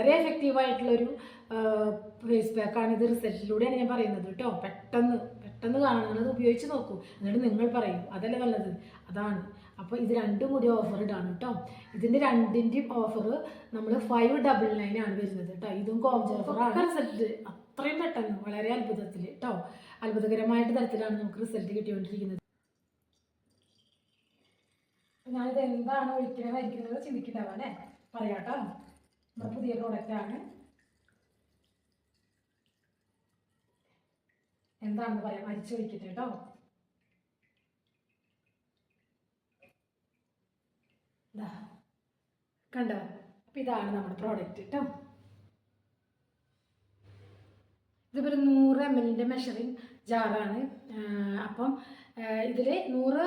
വളരെ എഫക്റ്റീവ് ആയിട്ടുള്ളൊരു ഫേസ് പാക്കാണ് ഇത് റിസൾട്ടിലൂടെയാണ് ഞാൻ പറയുന്നത് കേട്ടോ. പെട്ടെന്ന് പെട്ടെന്ന് കാണുന്നത് ഉപയോഗിച്ച് നോക്കൂ. എന്നിട്ട് നിങ്ങൾ പറയും അതല്ലേ നല്ലത്? അതാണ്. അപ്പോൾ ഇത് രണ്ടും കൂടി ഓഫർ ഇടാണ് കേട്ടോ. ഇതിന്റെ രണ്ടിന്റെയും ഓഫർ നമ്മൾ ഫൈവ് ഡബിൾ നയൻ ആണ് വരുന്നത് കേട്ടോ. ഇതും കോംബോ ഓഫറാണ് റിസൾട്ട് അത്രയും പെട്ടെന്ന് വളരെ അത്ഭുതത്തിൽ കേട്ടോ. അത്ഭുതകരമായിട്ട് തരത്തിലാണ് നമുക്ക് റിസൾട്ട് കിട്ടിക്കൊണ്ടിരിക്കുന്നത്. ഞാനിത് എന്താണ് ഒഴിക്കണമായിരിക്കുന്നത് ചിന്തിക്കുന്നവനെ അല്ലേ? പറയാട്ടോ നമ്മുടെ പുതിയ പ്രോഡക്റ്റ് ആണ്. എന്താണെന്ന് പറയാം. അരിച്ചു വയ്ക്കട്ടെ കേട്ടോ. കണ്ടോ? അപ്പൊ ഇതാണ് നമ്മുടെ പ്രോഡക്റ്റ് കേട്ടോ. ഇതിപ്പോൾ ഒരു നൂറ് എം എല്ലിന്റെ മെഷറിങ് ജാറാണ് അപ്പം ഇതിൽ നൂറ്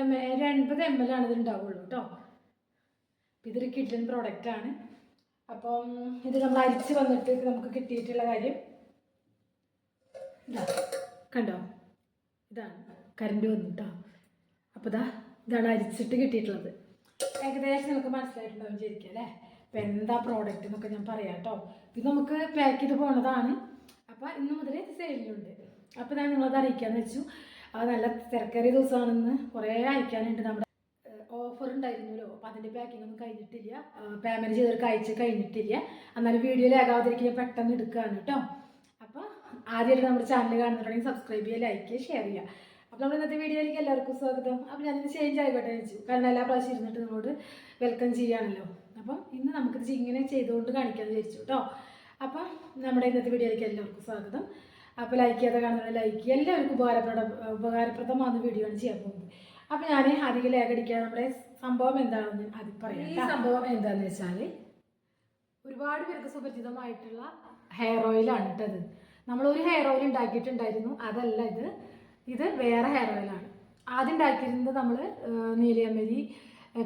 എം ഒരു എൺപത് എം എൽ ആണ് ഇത് ഉണ്ടാവുള്ളൂ കേട്ടോ ഇതൊരു പ്രോഡക്റ്റ് ആണ്. അപ്പം ഇത് നമ്മൾ അരിച്ച് വന്നിട്ട് നമുക്ക് കിട്ടിയിട്ടുള്ള കാര്യം ഇതാ കണ്ടോ? ഇതാണ്. കരണ്ട് വന്നു കേട്ടോ അപ്പോൾ ഇതാ ഇതാണ് അരിച്ചിട്ട് കിട്ടിയിട്ടുള്ളത്. ഏകദേശം നമുക്ക് മനസ്സിലായിട്ടുണ്ടാവും വിചാരിക്കുക അല്ലേ? അപ്പം എന്താ പ്രോഡക്റ്റ് എന്നൊക്കെ ഞാൻ പറയാം കേട്ടോ ഇത് നമുക്ക് പാക്ക് ചെയ്ത് പോണതാണ്. അപ്പോൾ ഇന്ന് മുതൽ സെയിലുണ്ട് അപ്പോൾ ഞാൻ നിങ്ങളത് അറിയിക്കാന്ന് വെച്ചു. അത് നല്ല തിരക്കേറിയ ദിവസമാണെന്ന് കുറേ അയക്കാനുണ്ട് നമ്മുടെ ഉണ്ടായിരുന്നല്ലോ. അപ്പോൾ അതിന്റെ പാക്കിംഗ് ഒന്നും കഴിഞ്ഞിട്ടില്ല. പേയ്മെന്റ് ചെയ്തവർക്ക് അയച്ച് കഴിഞ്ഞിട്ടില്ല. എന്നാലും വീഡിയോ ലാഗാവാതിരിക്കുക പെട്ടെന്ന് എടുക്കുകയാണ് കേട്ടോ അപ്പോൾ ആദ്യമായിട്ട് നമ്മുടെ ചാനൽ കാണുന്നുണ്ടെങ്കിൽ സബ്സ്ക്രൈബ് ചെയ്യുക ലൈക്ക് ഷെയർ ചെയ്യുക. അപ്പോൾ നമ്മൾ ഇന്നത്തെ വീഡിയോയിലേക്ക് എല്ലാവർക്കും സ്വാഗതം. അപ്പോൾ ഞാനിത് ചേഞ്ച് ആയിക്കോട്ടെ വെച്ചു കാരണം എല്ലാ പ്രാവശ്യം ഇരുന്നിട്ട് നിങ്ങളോട് വെൽക്കം ചെയ്യാണല്ലോ. അപ്പം ഇന്ന് നമുക്കിത് ഇങ്ങനെ ചെയ്തുകൊണ്ട് കാണിക്കാമെന്ന് വിചാരിച്ചു കേട്ടോ അപ്പം നമ്മുടെ ഇന്നത്തെ വീഡിയോയിലേക്ക് എല്ലാവർക്കും സ്വാഗതം. അപ്പോൾ ലൈക്ക് ചെയ്യാതെ കാണുന്നത് ലൈക്ക് ചെയ്യുക. എല്ലാവർക്കും ഉപകാരപ്രദ ഉപകാരപ്രദമാകുന്ന വീഡിയോ ആണ് ചെയ്യാൻ പോകുന്നത്. അപ്പോൾ ഞാൻ അധികം ലേഖടിക്കാൻ നമ്മുടെ സംഭവം എന്താണെന്ന് അത് പറയാം ഈ സംഭവം എന്താണെന്ന് വെച്ചാൽ ഒരുപാട് പേർക്ക് സുപരിചിതമായിട്ടുള്ള ഹെയർ ഓയിലാണ് കേട്ടത് ഒരു ഹെയർ ഓയിൽ ഉണ്ടാക്കിയിട്ടുണ്ടായിരുന്നു അതല്ല ഇത്. ഇത് വേറെ ഹെയർ ഓയിലാണ് ആദ്യം ഉണ്ടാക്കിയിരുന്നത് നമ്മൾ നീലയമരി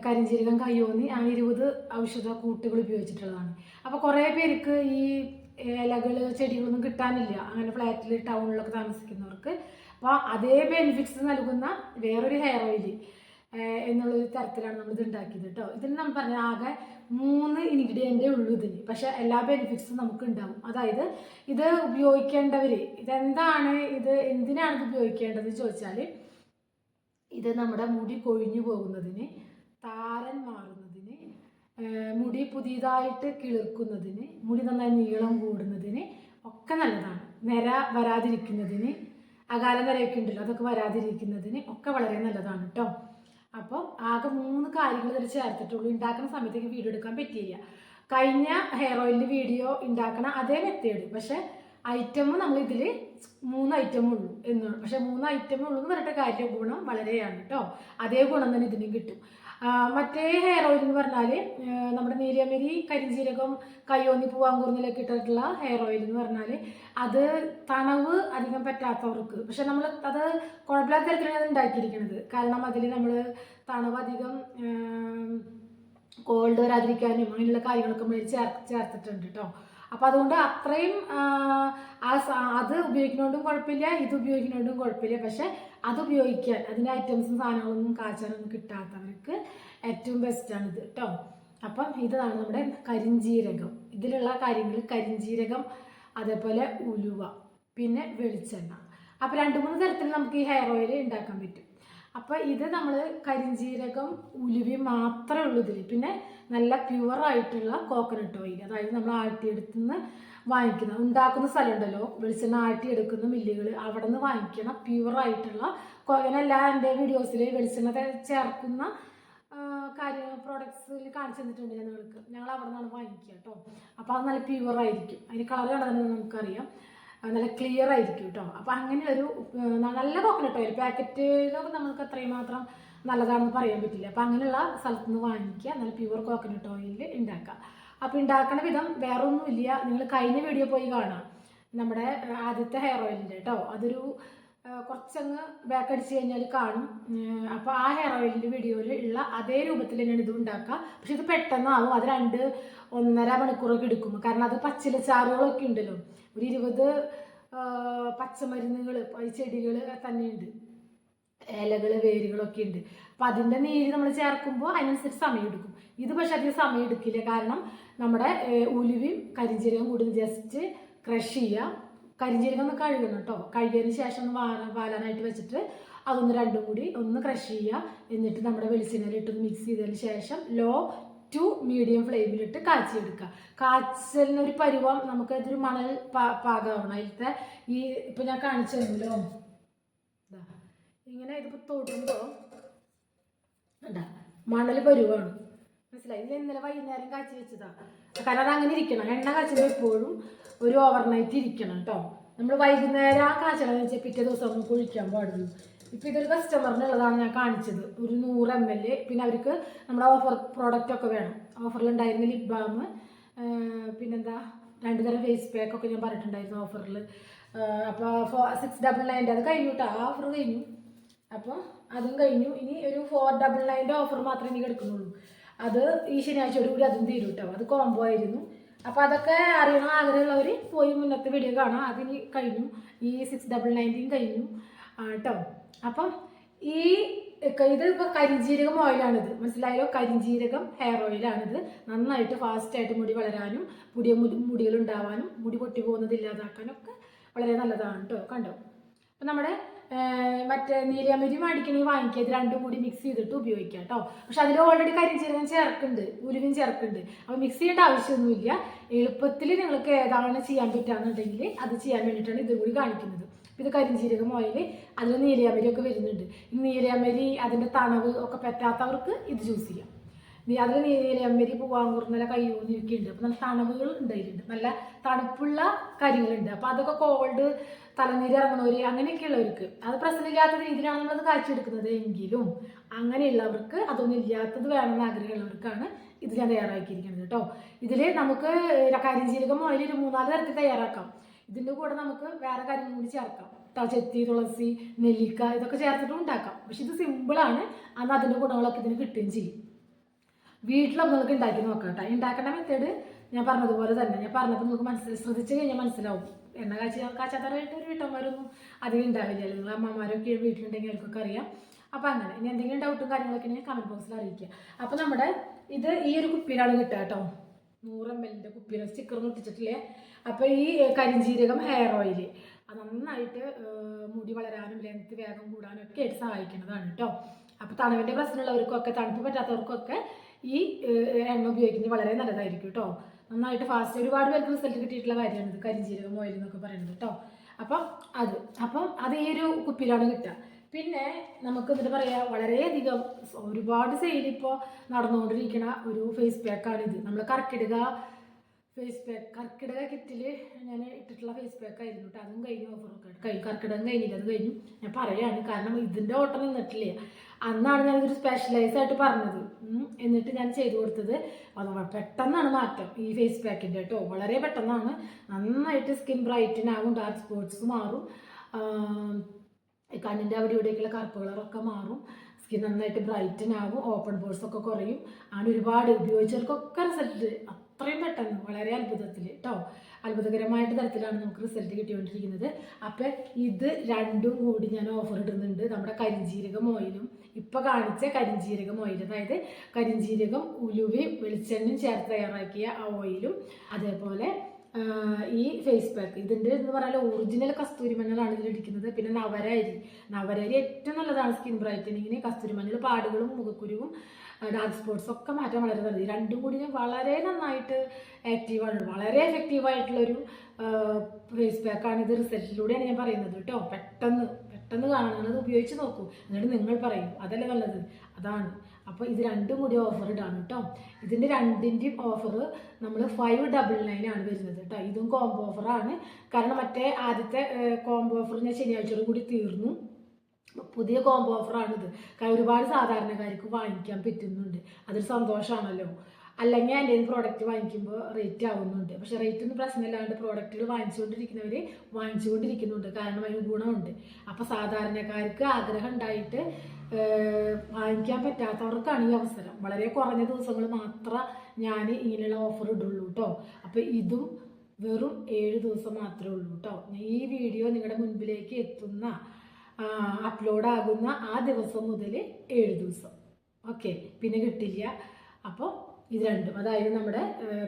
കരിഞ്ചീരകം കയ്യോന്നി ആ ഇരുപത് ഔഷധ കൂട്ടുകൾ ഉപയോഗിച്ചിട്ടുള്ളതാണ്. അപ്പോൾ കുറേ പേർക്ക് ഈ ഇലകൾ ചെടികളൊന്നും കിട്ടാനില്ല. അങ്ങനെ ഫ്ലാറ്റിൽ ടൗണിലൊക്കെ താമസിക്കുന്നവർക്ക്. അപ്പോൾ അതേ ബെനിഫിറ്റ്സ് നൽകുന്ന വേറൊരു ഹെയർ ഓയിൽ എന്നുള്ളൊരു തരത്തിലാണ് നമ്മൾ ഇത് ഉണ്ടാക്കിയത് കേട്ടോ. ഇതിന് നമ്മൾ പറഞ്ഞ ആകെ മൂന്ന് ഇൻഗ്രീഡിയന്റേ ഉള്ളൂ ഇതിന്. പക്ഷേ എല്ലാ ബെനിഫിറ്റ്സും നമുക്ക് ഉണ്ടാവും. അതായത് ഇത് ഉപയോഗിക്കേണ്ടവർ ഇതെന്താണ് ഇത് എന്തിനാണ് ഇത് ഉപയോഗിക്കേണ്ടത് ചോദിച്ചാൽ ഇത് നമ്മുടെ മുടി കൊഴിഞ്ഞു പോകുന്നതിന് താരൻ മാറുന്നതിന് മുടി പുതിയതായിട്ട് കിളിർക്കുന്നതിന് മുടി നന്നായി നീളം കൂടുന്നതിന് ഒക്കെ നല്ലതാണ്. നിര വരാതിരിക്കുന്നതിന് അകാല നിരയൊക്കെ ഉണ്ടല്ലോ അതൊക്കെ വരാതിരിക്കുന്നതിന് ഒക്കെ വളരെ നല്ലതാണ് കേട്ടോ. അപ്പോൾ ആകെ മൂന്ന് കാര്യങ്ങൾ ഇതിൽ ചേർത്തിട്ടുള്ളൂ. ഉണ്ടാക്കുന്ന സമയത്തേക്ക് വീഡിയോ എടുക്കാൻ പറ്റിയില്ല. കഴിഞ്ഞ ഹെയർ ഓയിലിന്റെ വീഡിയോ ഉണ്ടാക്കണ അതേ മെത്തേഡ് പക്ഷേ ഐറ്റം നമ്മൾ ഇതിൽ മൂന്ന് ഐറ്റം ഉള്ളൂ എന്ന്. പക്ഷെ മൂന്ന് ഐറ്റം ഉള്ളൂ എന്ന് പറഞ്ഞിട്ട് കാര്യം ഗുണം വളരെയാണ് കേട്ടോ അതേ ഗുണം തന്നെ ഇതിനും കിട്ടും. മറ്റേ ഹെയർ ഓയിൽ എന്ന് പറഞ്ഞാൽ നമ്മുടെ നീരിയമരി കരിഞ്ജീരകം കയ്യോന്നി പൂവാങ്കൂർന്നിലൊക്കെ ഇട്ടിട്ടുള്ള ഹെയർ ഓയിൽ എന്ന് പറഞ്ഞാൽ അത് തണവ് അധികം പറ്റാത്തവർക്ക് പക്ഷെ നമ്മൾ അത് കുഴപ്പമില്ലാത്ത തരത്തിലാണ് ഉണ്ടാക്കിയിരിക്കുന്നത് കാരണം അതിൽ നമ്മൾ തണവ് അധികം കോൾഡ് വരാതിരിക്കാനും അങ്ങനെയുള്ള കാര്യങ്ങളൊക്കെ ചേർ ചേർത്തിട്ടുണ്ട് കേട്ടോ അപ്പം അതുകൊണ്ട് അത്രയും ആ, അത് ഉപയോഗിക്കുന്നതുകൊണ്ടും കുഴപ്പമില്ല ഇത് ഉപയോഗിക്കുന്നതുകൊണ്ടും കുഴപ്പമില്ല. പക്ഷെ അത് ഉപയോഗിക്കാൻ അതിന്റെ ഐറ്റംസും സാധനങ്ങളൊന്നും കാച്ചാനൊന്നും കിട്ടാത്തവർക്ക് ഏറ്റവും ബെസ്റ്റാണിത് കേട്ടോ അപ്പം ഇതാണ് നമ്മുടെ കരിഞ്ജീരകം ഇതിലുള്ള കാര്യങ്ങൾ കരിഞ്ജീരകം അതേപോലെ ഉലുവ പിന്നെ വെളിച്ചെണ്ണ. അപ്പോൾ രണ്ട് മൂന്ന് തരത്തിൽ നമുക്ക് ഈ ഹെയർ ഓയിൽ ഉണ്ടാക്കാൻ പറ്റും. അപ്പോൾ ഇത് നമ്മൾ കരിഞ്ജീരകം ഉലുവി മാത്രമേ ഉള്ളൂ ഇതിൽ പിന്നെ നല്ല പ്യുവറായിട്ടുള്ള കോക്കനട്ട് ഓയിൽ അതായത് നമ്മൾ ആട്ടിയെടുത്തുനിന്ന് വാങ്ങിക്കുന്ന ഉണ്ടാക്കുന്ന സ്ഥലമുണ്ടല്ലോ. വെളിച്ചെണ്ണ ആട്ടിയെടുക്കുന്ന മില്ലുകൾ അവിടെ നിന്ന് വാങ്ങിക്കണം പ്യുവറായിട്ടുള്ള കൊ- എന്റെ വീഡിയോസിൽ വെളിച്ചെണ്ണ ചേർക്കുന്ന കാര്യങ്ങൾ പ്രോഡക്ട്സിൽ കാണിച്ചു തന്നിട്ടുണ്ട് ഞാൻ നിങ്ങൾക്ക്. ഞങ്ങൾ അവിടെ നിന്നാണ് വാങ്ങിക്കുക കേട്ടോ. അപ്പോൾ അത് നല്ല പ്യുവറായിരിക്കും അതിന് കളർ കണ്ടതെന്ന് നമുക്കറിയാം. നല്ല ക്ലിയർ ആയിരിക്കും കേട്ടോ അപ്പോൾ അങ്ങനെ ഒരു നല്ല കോക്കനട്ട് ഓയിൽ പാക്കറ്റിലൊക്കെ നമുക്ക് അത്രയും മാത്രം നല്ലതാണെന്ന് പറയാൻ പറ്റില്ല. അപ്പോൾ അങ്ങനെയുള്ള സ്ഥലത്ത് നിന്ന് വാങ്ങിക്കുക. നല്ല പ്യുവർ കോക്കനട്ട് ഓയിൽ ഉണ്ടാക്കുക അപ്പോൾ ഉണ്ടാക്കുന്ന വിധം വേറെ ഒന്നുമില്ല നിങ്ങൾ കഴിഞ്ഞ വീഡിയോ പോയി കാണാം നമ്മുടെ ആദ്യത്തെ ഹെയർ ഓയിലിന്റെ കേട്ടോ അതൊരു കുറച്ചങ്ങ് ബാക്ക് അടിച്ച് കഴിഞ്ഞാൽ കാണും. അപ്പോൾ ആ ഹെയർ ഓയിലിന്റെ വീഡിയോയിൽ ഉള്ള അതേ രൂപത്തിൽ തന്നെയാണ് ഇത് ഉണ്ടാക്കുക. പക്ഷെ ഇത് പെട്ടെന്നാവും. അത് രണ്ട് ഒന്നര മണിക്കൂറൊക്കെ എടുക്കും. കാരണം അത് പച്ചില ചാറുകളൊക്കെ ഉണ്ടല്ലോ. ഒരു ഇരുപത് പച്ചമരുന്നുകൾ ചെടികൾ തന്നെയുണ്ട്. ഇലകൾ വേരുകളൊക്കെ ഉണ്ട്. അപ്പം അതിന്റെ നീര് നമ്മൾ ചേർക്കുമ്പോൾ അതിനനുസരിച്ച് സമയം എടുക്കും. ഇത് പക്ഷെ അധികം സമയം എടുക്കില്ല. കാരണം നമ്മുടെ ഉലുവയും കരിഞ്ചീരകം കൂടി ജസ്റ്റ് ക്രഷ് ചെയ്യുക. കരിഞ്ചീരകം ഒന്ന് കഴുകണം കേട്ടോ. കഴുകിയതിന് ശേഷം ഒന്ന് വാല വാലാനായിട്ട് വെച്ചിട്ട് അതൊന്ന് രണ്ടും കൂടി ഒന്ന് ക്രഷ് ചെയ്യുക. എന്നിട്ട് നമ്മുടെ വെളിച്ചെണ്ണയിലിട്ട് മിക്സ് ചെയ്തതിന് ശേഷം ലോ ടു മീഡിയം ഫ്ലെയിമിലിട്ട് കാച്ചിയെടുക്കുക. കാച്ചലിന് ഒരു പരുവം നമുക്ക് അതൊരു മണൽ പാ പാകമാണ് അതിലത്തെ ഈ ഇപ്പം ഞാൻ കാണിച്ചല്ലോ ഇങ്ങനെ ഇതിപ്പോൾ തൊടുമ്പോൾ എന്താ മണൽ പരുവാണ്. മനസ്സിലായി? ഇത് ഇന്നലെ വൈകുന്നേരം കാച്ചി വെച്ചതാ. കാരണം അത് അങ്ങനെ ഇരിക്കണം. എണ്ണ കാച്ചുമ്പോൾ എപ്പോഴും ഒരു ഓവർനൈറ്റ് ഇരിക്കണം കേട്ടോ. നമ്മൾ വൈകുന്നേരം ആ കാച്ചണമെന്ന് വെച്ചാൽ പിറ്റേ ദിവസം നമുക്ക് കുഴിക്കാൻ പാടുള്ളൂ. ഇപ്പം ഇതൊരു കസ്റ്റമറിനുള്ളതാണ് ഞാൻ കാണിച്ചത്. ഒരു നൂറ് എം എൽ പിന്നെ അവർക്ക് നമ്മുടെ ഓഫർ പ്രോഡക്റ്റ് ഒക്കെ വേണം. ഓഫറിലുണ്ടായിരുന്ന ലിപ് ബാം പിന്നെന്താ രണ്ടു തരം ഫേസ് പാക്ക് ഒക്കെ ഞാൻ പറഞ്ഞിട്ടുണ്ടായിരുന്നു ഓഫറിൽ അപ്പോൾ സിക്സ് ഡബിൾ നയന്റെ അത് കഴിഞ്ഞു കേട്ടോ ആ ഓഫർ കഴിഞ്ഞു. അപ്പോൾ അതും കഴിഞ്ഞു. ഇനി ഒരു ഫോർ ഡബിൾ നയന്റെ ഓഫർ മാത്രമേ എനിക്ക് എടുക്കുന്നുള്ളൂ അത് ഈ ശനിയാഴ്ചയോട് കൂടി അതും തീരും കേട്ടോ അത് കോംബോ ആയിരുന്നു. അപ്പോൾ അതൊക്കെ അറിയണം. ആഗ്രഹമുള്ളവർ പോയി മുന്നത്തെ വീഡിയോ കാണാം. അതിന് കഴിഞ്ഞു. ഈ സിക്സ് ഡബിൾ നയന്റീൻ കഴിഞ്ഞു. കേട്ടോ അപ്പം ഈ ഇത് ഇപ്പോൾ കരിഞ്ജീരകം ഓയിലാണിത്. മനസ്സിലായോ കരിഞ്ജീരകം ഹെയർ ഓയിലാണിത് നന്നായിട്ട് ഫാസ്റ്റായിട്ട് മുടി വളരാനും പുതിയ മുടികൾ ഉണ്ടാവാനും മുടി പൊട്ടി പോകുന്നത് ഇല്ലാതാക്കാനും ഒക്കെ വളരെ നല്ലതാണ് കേട്ടോ കണ്ടോ? അപ്പം നമ്മുടെ മറ്റേ നീലയമരി മേടിക്കണമെങ്കിൽ വാങ്ങിക്കുക ഇത് രണ്ടും കൂടി മിക്സ് ചെയ്തിട്ട് ഉപയോഗിക്കാം കേട്ടോ പക്ഷെ അതിൽ ഓൾറെഡി കരിഞ്ചീരകം ചേർക്കുന്നുണ്ട്. ഉലുവും ചേർക്കുന്നുണ്ട്. അപ്പോൾ മിക്സ് ചെയ്യേണ്ട ആവശ്യമൊന്നുമില്ല. എളുപ്പത്തിൽ നിങ്ങൾക്ക് ഏതാണ് ചെയ്യാൻ പറ്റുകയെന്നുണ്ടെങ്കിൽ അത് ചെയ്യാൻ വേണ്ടിയിട്ടാണ് ഇതും കൂടി കാണിക്കുന്നത്. ഇത് കരിഞ്ചീരകം ഓയിൽ അതിൽ നീലയമരി ഒക്കെ വരുന്നുണ്ട്. നീലയമരി അതിന്റെ തണവ് ഒക്കെ പറ്റാത്തവർക്ക് ഇത് ചൂസ് ചെയ്യാം. നീ- അതിൽ നീലയമ്മരി പൂവാങ്കുറുന്നല കയ്യൂന്നിയൊക്കെ ഉണ്ട് അപ്പോൾ നല്ല തണവുകൾ ഉണ്ടായിട്ടുണ്ട്. നല്ല തണുപ്പുള്ള കാര്യങ്ങളുണ്ട് അപ്പോൾ അതൊക്കെ കോൾഡ് തലനീര് ഇറങ്ങണവർ അങ്ങനെയൊക്കെയുള്ളവർക്ക് അത് പ്രശ്നമില്ലാത്ത രീതിയിലാണ് നമ്മളത് കാഴ്ചയെടുക്കുന്നത് എങ്കിലും അങ്ങനെയുള്ളവർക്ക് അതൊന്നും ഇല്ലാത്തത് വേണമെന്ന് ആഗ്രഹമുള്ളവർക്കാണ് ഇത് ഞാൻ തയ്യാറാക്കിയിരിക്കുന്നത് കേട്ടോ. ഇതിൽ നമുക്ക് കരിഞ്ചീരകം ഓയിൽ ഒരു മൂന്നാൽ തരത്തിൽ തയ്യാറാക്കാം. ഇതിന്റെ കൂടെ നമുക്ക് വേറെ കാര്യങ്ങൾ കൂടി ചേർക്കാം. ചെത്തി തുളസി നെല്ലിക്ക ഇതൊക്കെ ചേർത്തിട്ടും ഉണ്ടാക്കാം. പക്ഷെ ഇത് സിമ്പിളാണ് അന്ന് അതിന്റെ ഗുണങ്ങളൊക്കെ ഇതിന് കിട്ടുകയും ചെയ്യും. വീട്ടിലൊക്കെ നിങ്ങൾക്ക് ഉണ്ടാക്കി നോക്കാം കേട്ടോ ഉണ്ടാക്കേണ്ട മെത്തേഡ് ഞാൻ പറഞ്ഞതുപോലെ തന്നെ. ഞാൻ പറഞ്ഞപ്പോൾ നിങ്ങൾക്ക് മനസ്സിൽ ശ്രദ്ധിച്ചു കഴിഞ്ഞാൽ മനസ്സിലാവും. എണ്ണ കാച്ചി കാച്ചാത്തറായിട്ട് ഒരു വീട്ടമ്മമാരൊന്നും അധികം ഉണ്ടാവില്ല. നിങ്ങൾ അമ്മമാരൊക്കെ വീട്ടിലുണ്ടെങ്കിൽ അവർക്കൊക്കെ അറിയാം. അപ്പോൾ അങ്ങനെ. ഇനി എന്തെങ്കിലും ഡൗട്ടും കാര്യങ്ങളൊക്കെ ഉണ്ടെങ്കിൽ കമന്റ് ബോക്സിൽ അറിയിക്കുക. അപ്പോൾ നമ്മുടെ ഇത് ഈ ഒരു കുപ്പിയിലാണ് കിട്ടുക കേട്ടോ നൂറ് എം എല്ലിന്റെ കുപ്പിയിൽ സ്റ്റിക്കർ ഒട്ടിച്ചിട്ടില്ലേ അപ്പോൾ ഈ കരിഞ്ചീരകം ഹെയർ ഓയിൽ നന്നായിട്ട് മുടി വളരാനും ലെങ്ത് വേഗം കൂടാനും ഒക്കെ ആയിട്ട് സഹായിക്കുന്നതാണ് കേട്ടോ അപ്പോൾ തണുവിന്റെ പ്രശ്നമുള്ളവർക്കൊക്കെ തണുപ്പ് പറ്റാത്തവർക്കൊക്കെ ഈ എണ്ണ ഉപയോഗിക്കുന്നത് വളരെ നല്ലതായിരിക്കും കേട്ടോ നന്നായിട്ട് ഫാസ്റ്റ് ഒരുപാട് പേർക്ക് റിസൾട്ട് കിട്ടിയിട്ടുള്ള കാര്യമാണ് ഇത് ഓയിൽ എന്നൊക്കെ പറയുന്നത് കേട്ടോ അപ്പം അത് അപ്പം അത് ഈ ഒരു കുപ്പിയിലാണ് കിട്ടുക. പിന്നെ നമുക്ക് എന്നിട്ട് പറയാം വളരെയധികം ഒരുപാട് സെയിൽ ഇപ്പോൾ നടന്നുകൊണ്ടിരിക്കുന്ന ഒരു ഫേസ് പാക്കാണ് ഇത് നമ്മൾ കർക്കിടക ഫേസ് പാക്ക് കർക്കിടക കിറ്റിൽ ഞാൻ ഇട്ടിട്ടുള്ള ഫേസ് പാക്ക് ആയിരുന്നു കേട്ടോ അതും കഴിഞ്ഞു ഓഫറൊക്കെ കഴിഞ്ഞു. കർക്കിടകം കഴിഞ്ഞില്ല അത് കഴിഞ്ഞു. ഞാൻ പറയാണ് കാരണം ഇതിന്റെ ഓട്ടം നിന്നിട്ടില്ലേ. അന്നാണ് ഞാനിതൊരു സ്പെഷ്യലൈസ് ആയിട്ട് പറഞ്ഞത്. എന്നിട്ട് ഞാൻ ചെയ്തു കൊടുത്തത് അത് പെട്ടെന്നാണ് മാറ്റം ഈ ഫേസ് പാക്കിന്റെ കേട്ടോ വളരെ പെട്ടെന്നാണ്. നന്നായിട്ട് സ്കിൻ ബ്രൈറ്റൻ ആകും ഡാർക്ക് സ്പോട്ട്സ് മാറും. കണ്ണിന്റെ അവിടെ ഇവിടെയൊക്കെയുള്ള കറുപ്പ് കളറൊക്കെ മാറും. സ്കിൻ നന്നായിട്ട് ബ്രൈറ്റൻ ആകും ഓപ്പൺ പോർസ് ഒക്കെ കുറയും. അങ്ങനെ ഒരുപാട് ഉപയോഗിച്ചവർക്കൊക്കെ റിസൾട്ട് അത്രയും പെട്ടെന്ന് വളരെ അത്ഭുതത്തിൽ കേട്ടോ അത്ഭുതകരമായിട്ട് തരത്തിലാണ് നമുക്ക് റിസൾട്ട് കിട്ടിക്കൊണ്ടിരിക്കുന്നത്. അപ്പം ഇത് രണ്ടും കൂടി ഞാൻ ഓഫർ ഇടുന്നുണ്ട്. നമ്മുടെ കരിഞ്ജീരകം ഓയിലും ഇപ്പം കാണിച്ച കരിഞ്ജീരകം ഓയിൽ അതായത് കരിഞ്ജീരകം ഉലുവയും വെളിച്ചെണ്ണയും ചേർത്ത് തയ്യാറാക്കിയ ആ ഓയിലും അതേപോലെ ഈ ഫേസ് പാക്ക് ഇതിന്റെ എന്ന് പറഞ്ഞാൽ ഒറിജിനൽ കസ്തൂരി മഞ്ഞളാണ് ഇതിലിരിക്കുന്നത് പിന്നെ നവരരി. നവരരി ഏറ്റവും നല്ലതാണ് സ്കിൻ ബ്രൈറ്റനിങ്ങിന് കസ്തൂരി മഞ്ഞൾ പാടുകളും മുഖക്കുരുവും ഡാർക്ക് സ്പോട്ട്സ് ഒക്കെ മാറ്റാൻ വളരെ നല്ലത്. രണ്ടും കൂടി വളരെ നന്നായിട്ട് ആക്റ്റീവാണ് വളരെ എഫക്റ്റീവായിട്ടുള്ളൊരു ഫേസ് പാക്കാണ് ഇത് റിസൾട്ടിലൂടെയാണ് ഞാൻ പറയുന്നത് കേട്ടോ. പെട്ടെന്ന് പെട്ടെന്ന് കാണുന്നത് ഉപയോഗിച്ച് നോക്കൂ. എന്നിട്ട് നിങ്ങൾ പറയും. അതല്ലേ നല്ലത്? അതാണ്. അപ്പോൾ ഇത് രണ്ടും കൂടി ഓഫർ ഇടാണ് കേട്ടോ ഇതിന്റെ രണ്ടിന്റെയും ഓഫർ നമ്മൾ ഫൈവ് ഡബിൾ നയൻ ആണ് വരുന്നത് കേട്ടോ ഇതും കോംബോ ഓഫറാണ് കാരണം മറ്റേ ആദ്യത്തെ കോംബോ ഓഫർ ഞാൻ ശനിയാഴ്ചയോട് കൂടി തീർന്നു. പുതിയ കോംബോ ഓഫറാണിത് കാരണം ഒരുപാട് സാധാരണക്കാർക്ക് വാങ്ങിക്കാൻ പറ്റുന്നുണ്ട്. അതൊരു സന്തോഷമാണല്ലോ അല്ലെങ്കിൽ എന്റെ പ്രോഡക്റ്റ് വാങ്ങിക്കുമ്പോൾ റേറ്റ് ആവുന്നുണ്ട്. പക്ഷെ റേറ്റ് ഒന്നും പ്രശ്നമില്ലാണ്ട് പ്രോഡക്റ്റുകൾ വാങ്ങിച്ചുകൊണ്ടിരിക്കുന്നവർ വാങ്ങിച്ചുകൊണ്ടിരിക്കുന്നുണ്ട്. കാരണം അതിന് ഗുണമുണ്ട്. അപ്പോൾ സാധാരണക്കാർക്ക് ആഗ്രഹം ഉണ്ടായിട്ട് വാങ്ങിക്കാൻ പറ്റാത്തവർക്കാണ് ഈ അവസരം. വളരെ കുറഞ്ഞ ദിവസങ്ങൾ മാത്രം ഞാൻ ഇങ്ങനെയുള്ള ഓഫർ ഇടുള്ളൂ കേട്ടോ അപ്പോൾ ഇതും വെറും ഏഴ് ദിവസം മാത്രമേ ഉള്ളൂ കേട്ടോ ഈ വീഡിയോ നിങ്ങളുടെ മുൻപിലേക്ക് എത്തുന്ന അപ്ലോഡ് ആകുന്ന ആ ദിവസം മുതൽ ഏഴ് ദിവസം. ഓക്കെ പിന്നെ കിട്ടില്ല. അപ്പോൾ ഇത് രണ്ടും. അതായത് നമ്മുടെ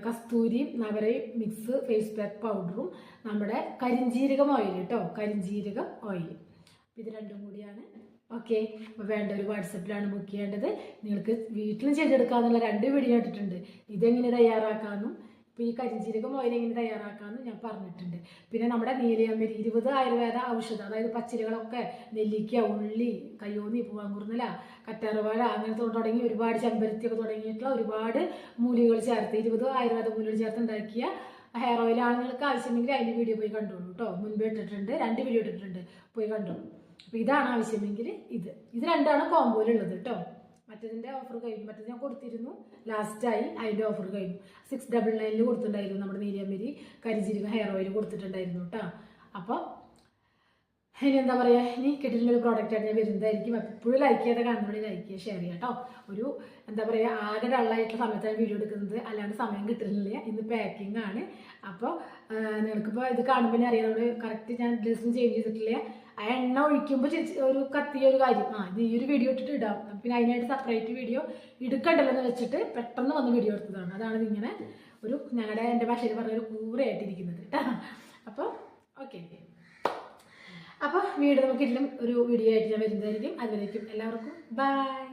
കസ്തൂരിയും നവരയും മിക്സ് ഫേസ് പാക്ക് പൗഡറും നമ്മുടെ കരിഞ്ജീരകം ഓയിൽ കേട്ടോ കരിഞ്ജീരകം ഓയിൽ ഇത് രണ്ടും കൂടിയാണ് ഓക്കെ അപ്പോൾ വേണ്ട ഒരു വാട്സപ്പിലാണ് ബുക്ക് ചെയ്യേണ്ടത്. നിങ്ങൾക്ക് വീട്ടിലും ചെയ്തെടുക്കാമെന്നുള്ള രണ്ട് വീഡിയോ ഇട്ടിട്ടുണ്ട്. ഇതെങ്ങനെ തയ്യാറാക്കാമെന്നും ഇപ്പോൾ ഈ കരിഞ്ചീരകം ഓയിൽ എങ്ങനെ തയ്യാറാക്കാമെന്നും ഞാൻ പറഞ്ഞിട്ടുണ്ട്. പിന്നെ നമ്മുടെ നീലയമ്മരി ഇരുപത് ആയുർവേദ ഔഷധം അതായത് പച്ചിലകളൊക്കെ നെല്ലിക്ക ഉള്ളി കയ്യോന്നി പൂവാങ്കുറുന്നല കറ്റാർവാഴ അങ്ങനത്തെ തുടങ്ങി ഒരുപാട് ചെമ്പരത്തിയൊക്കെ തുടങ്ങിയിട്ടുള്ള ഒരുപാട് മൂലികൾ ചേർത്ത് ഇരുപത് ആയുർവേദ മൂലികൾ ചേർത്ത് ഉണ്ടാക്കിയ ഹെയർ ഓയിൽ ആളുകൾക്ക് ആവശ്യമെങ്കിൽ അതിന്റെ വീഡിയോ പോയി കണ്ടോളൂ കേട്ടോ മുൻപേ ഇട്ടിട്ടുണ്ട് രണ്ട് വീഡിയോ ഇട്ടിട്ടുണ്ട്. പോയി കണ്ടോളൂ. അപ്പോൾ ഇതാണ് ആവശ്യമെങ്കിൽ ഇത്. ഇത് രണ്ടാണ് കോമ്പോയിലുള്ളത് കേട്ടോ മറ്റേതിന്റെ ഓഫർ കഴിഞ്ഞു. മറ്റേത് ഞാൻ കൊടുത്തിരുന്നു. ലാസ്റ്റായി അതിന്റെ ഓഫർ കഴിഞ്ഞു. സിക്സ് ഡബിൾ നയനിൽ കൊടുത്തിട്ടുണ്ടായിരുന്നു നമ്മുടെ നീലിയമ്മരി കരിഞ്ചീരക ഹെയർ ഓയിൽ കൊടുത്തിട്ടുണ്ടായിരുന്നു കേട്ടോ അപ്പോൾ ഇനി എന്താ പറയുക ഇനി കിട്ടിയിട്ടുള്ള പ്രോഡക്റ്റ് ആയിട്ട് ഞാൻ വരുന്നതായിരിക്കും. എപ്പോഴും ലൈക്ക് ചെയ്ത കാണുന്നവരെ ലൈക്ക് ചെയ്യുക ഷെയർ ചെയ്യുക കേട്ടോ. ഒരു എന്താ പറയുക ആകെ ഡള്ളായിട്ടുള്ള സമയത്താണ് വീഡിയോ എടുക്കുന്നത്. അല്ലാണ്ട് സമയം കിട്ടുന്നില്ല. ഇന്ന് പാക്കിംഗ് ആണ്. അപ്പോൾ നിങ്ങൾക്കിപ്പോൾ ഇത് കാണുമ്പോൾ അറിയാം. നമ്മൾ കറക്റ്റ് ഞാൻ ഡ്രസ്സും ചേഞ്ച് ചെയ്തിട്ടില്ല. ആ എണ്ണ ഒഴിക്കുമ്പോൾ ഒരു കത്തിയ ഒരു കാര്യം. ആ ഇത് ഈ ഒരു വീഡിയോ ഇട്ടിട്ട് ഇടാം. പിന്നെ അതിനായിട്ട് സെപ്പറേറ്റ് വീഡിയോ എടുക്കണ്ടല്ലോ എന്ന് വെച്ചിട്ട് പെട്ടെന്ന് വന്ന് വീഡിയോ എടുത്തതാണ്. അതാണ് ഇതിങ്ങനെ ഒരു ഞങ്ങളുടെ എന്റെ ഭാഷയിൽ പറഞ്ഞ ഒരു കൂറയായിട്ടിരിക്കുന്നത് കേട്ടോ. അപ്പോൾ ഓക്കെ അപ്പോൾ വീട് നമുക്ക് ഒരു വീഡിയോ ആയിട്ട് ഞാൻ വരുന്നതായിരിക്കും. അതിലേക്കും എല്ലാവർക്കും. ബൈ